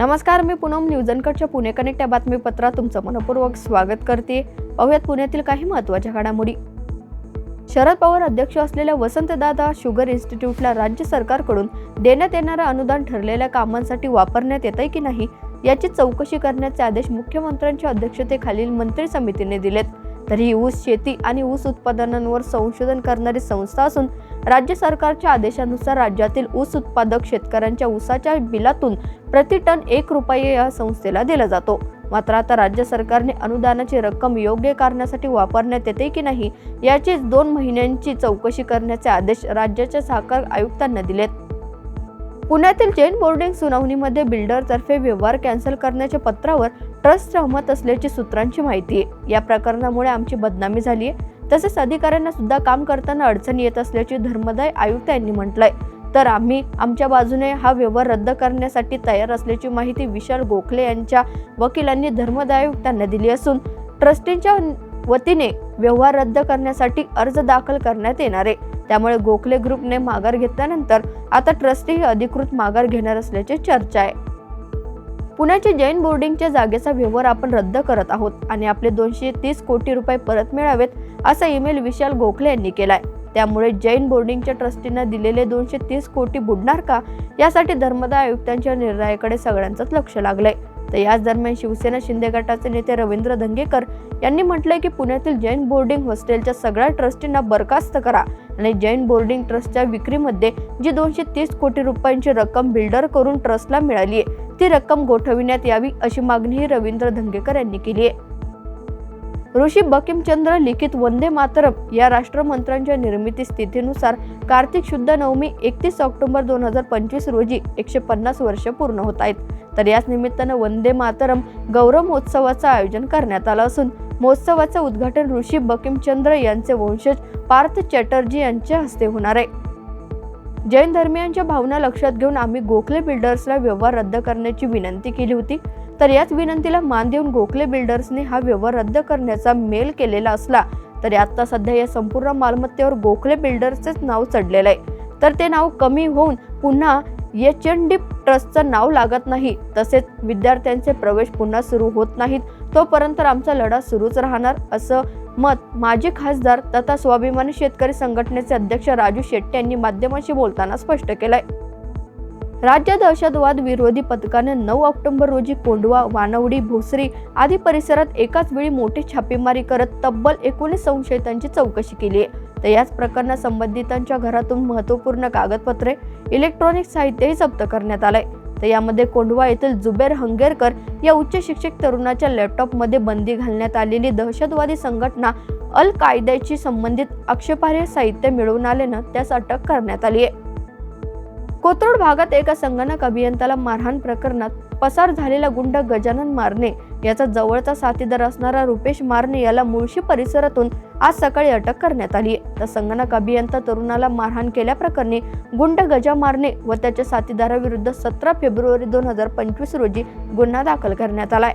नमस्कार मी पूनम न्यूजनकडच्या पुणे कनेक्ट या बातमीपत्रात तुमचं मनपूर्वक स्वागत करते. पाहुयात पुण्यातील काही महत्त्वाच्या घडामोडी. शरद पवार अध्यक्ष असलेल्या वसंतदादा शुगर इन्स्टिट्यूटला राज्य सरकारकडून देण्यात येणारं अनुदान ठरलेल्या कामांसाठी वापरण्यात येतंय की नाही याची चौकशी करण्याचे आदेश मुख्यमंत्र्यांच्या अध्यक्षतेखालील मंत्री समितीने दिलेत. तर ही ऊस शेती आणि ऊस उत्पादनांवर संशोधन करणारी संस्था असून राज्य सरकारच्या आदेशानुसार राज्यातील ऊस उत्पादक शेतकऱ्यांच्या ऊसाच्या बिलातून प्रति टन एक रुपये या संस्थेला दिला जातो. मात्र आता राज्य सरकारने अनुदानाची रक्कम योग्य कारणासाठी वापरण्यात येते की नाही याची दोन महिन्यांची चौकशी करण्याचे आदेश राज्याच्या साखर आयुक्तांना दिलेत. पुण्यातील जैन बोर्डिंग सुनावणीमध्ये बिल्डरतर्फे व्यवहार कॅन्सल करण्याच्या पत्रावर ट्रस्ट सहमत असल्याची सूत्रांची माहिती आहे. या प्रकरणामुळे आमची बदनामी झाली आहे तसेच अधिकाऱ्यांना सुद्धा काम करताना अडचणी येत असल्याचे धर्मदाय आयुक्त यांनी म्हटलंय. तर आम्ही आमच्या बाजूने हा व्यवहार रद्द करण्यासाठी तयार असल्याची माहिती विशाल गोखले यांच्या वकिलांनी धर्मदाय आयुक्तांना दिली असून ट्रस्टींच्या वतीने व्यवहार रद्द करण्यासाठी अर्ज दाखल करण्यात येणार आहे. त्यामुळे गोखले ग्रुपने माघार घेतल्यानंतर आता ट्रस्टी ही अधिकृत माघार घेणार असल्याची चर्चा आहे. पुण्याच्या जैन बोर्डिंगच्या जागेचा व्यवहार आपण रद्द करत आहोत आणि आपले दोनशे तीस कोटी रुपये परत मिळावेत असा ईमेल विशाल गोखले यांनी केलाय. त्यामुळे जैन बोर्डिंगच्या ट्रस्टींना दिलेले दोनशे तीस कोटी बुडणार का? यासाठी धर्मदाय आयुक्तांच्या निर्णयाकडे सगळ्यांचंच लक्ष लागलंय. तर याच दरम्यान शिवसेना शिंदे गटाचे नेते रवींद्र धंगेकर यांनी म्हटलंय की पुण्यातील जैन बोर्डिंग हॉस्टेलच्या सगळ्या ट्रस्टींना बरखास्त करा आणि जैन बोर्डिंग ट्रस्टच्या विक्रीमध्ये जी दोनशे तीस कोटी रुपयांची रक्कम बिल्डर करून ट्रस्टला मिळाली आहे ती रक्कम गोठविण्यात यावी अशी मागणीही रवींद्र धंगेकर यांनी केली आहे. ऋषी बकिमचंद्र लिखित वंदे मातरम या राष्ट्रमंत्रांच्या निर्मिती स्थितीनुसार कार्तिक शुद्ध नवमी एकतीस ऑक्टोबर दोन हजार पंचवीस रोजी एकशे पन्नास वर्ष पूर्ण होत आहेत. तर याच निमित्तानं वंदे मातरम गौरव महोत्सवाचं आयोजन करण्यात आलं असून महोत्सवाचं उद्घाटन ऋषी बकिमचंद्र यांचे वंशज पार्थ चॅटर्जी यांच्या हस्ते होणार आहे. जैन धर्मियांच्या भावना लक्षात घेऊन आम्ही गोखले बिल्डर्सला व्यवहार रद्द करण्याची विनंती केली होती. तर याच विनंतीला मान देऊन गोखले बिल्डर्सने हा व्यवहार रद्द करण्याचा मेल केलेला असला तरी आता सध्या या संपूर्ण मालमत्तेवर गोखले बिल्डर्सचेच नाव चढलेलं आहे. तर ते नाव कमी होऊन पुन्हा एच एन डी ट्रस्टचं नाव लागत नाही. तसेच विद्यार्थ्यांचे प्रवेश पुन्हा सुरू होत नाहीत. तोपर्यंत आमचा लढा सुरूच राहणार असं मत. माजी खासदार तथा स्वाभिमानी शेतकरी संघटनेचे अध्यक्ष राजू शेट्टी यांनी माध्यमांशी बोलताना स्पष्ट केलंय. राज्य दहशतवाद विरोधी पथकाने नऊ ऑक्टोबर रोजी कोंडवा वानवडी भोसरी आदी परिसरात एकाच वेळी मोठी छापेमारी करत तब्बल एकोणीस संशयितांची चौकशी केली आहे. तर याच प्रकरणात संबंधितांच्या घरातून महत्त्वपूर्ण कागदपत्रे इलेक्ट्रॉनिक साहित्यही जप्त करण्यात आलंय. तर यामध्ये कोंढवा येथील जुबेर हंगेरकर या उच्च शिक्षक तरुणाच्या लॅपटॉपमध्ये बंदी घालण्यात आलेली दहशतवादी संघटना अल कायद्याशी संबंधित आक्षेपार्ह साहित्य मिळवून आल्यानं त्यास अटक करण्यात आली आहे. कोथरूड भागात एका संगणक अभियंत्याला मारहाण प्रकरणात पसार झालेला गुंड गजानन मारणे याचा जवळचा साथीदार असणारा रुपेश मारणे याला मुळशी परिसरातून आज सकाळी अटक करण्यात आली आहे. तर संगणक अभियंता तरुणाला मारहाण केल्याप्रकरणी गुंड गजा मारणे व त्याच्या साथीदाराविरुद्ध सतरा फेब्रुवारी दोन हजार पंचवीस रोजी गुन्हा दाखल करण्यात आलाय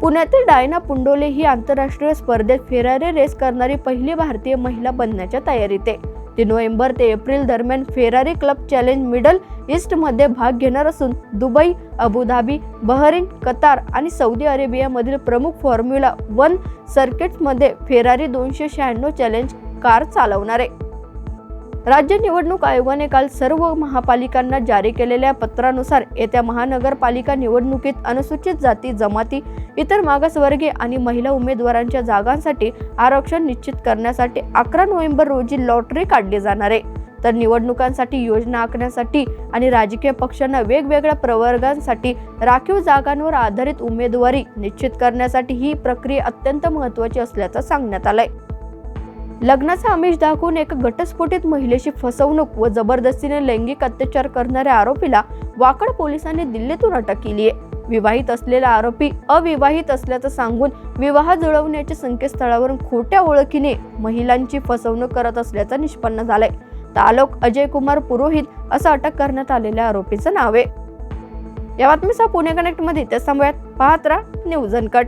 पुण्यातील डायना पुंडोले ही आंतरराष्ट्रीय स्पर्धेत फेरारी रेस करणारी पहिली भारतीय महिला बनण्याच्या तयारीत आहे. ती नोव्हेंबर ते एप्रिल दरम्यान फेरारी क्लब चॅलेंज मिडल ईस्टमध्ये भाग घेणार असून Dubai Abu Dhabi Bahrain Qatar आणि सौदी अरेबियामधील प्रमुख फॉर्म्युला वन सर्किट्समध्ये फेरारी दोनशे शहाण्णव चॅलेंज कार चालवणार. आहे राज्य निवडणूक आयोगाने काल सर्व महापालिकांना जारी केलेल्या पत्रानुसार येत्या महानगरपालिका निवडणुकीत अनुसूचित जाती जमाती इतर मागासवर्गीय आणि महिला उमेदवारांच्या जागांसाठी आरक्षण निश्चित करण्यासाठी अकरा नोव्हेंबर रोजी लॉटरी काढली जाणार आहे. तर निवडणुकांसाठी योजना आखण्यासाठी आणि राजकीय पक्षांना वेगवेगळ्या प्रवर्गांसाठी राखीव जागांवर आधारित उमेदवारी निश्चित करण्यासाठी ही प्रक्रिया अत्यंत महत्त्वाची असल्याचं सांगण्यात आलंय. लग्नाचा आमिष दाखवून एका घटस्फोटित महिलेशी फसवणूक व जबरदस्तीने लैंगिक अत्याचार करणाऱ्या आरोपीला वाकड पोलिसांनी दिल्लीतून अटक केली आहे. विवाहित असलेला आरोपी अविवाहित असल्याचं सांगून विवाह जुळवण्याच्या संकेतस्थळावरून खोट्या ओळखीने महिलांची फसवणूक करत असल्याचं निष्पन्न झालंय. तर आलोक अजय कुमार पुरोहित असं अटक करण्यात आलेल्या आरोपीचं नाव आहे. या बातमीसह पुणे कनेक्टमध्ये त्या समयात पाहत राहा न्यूज अनकट.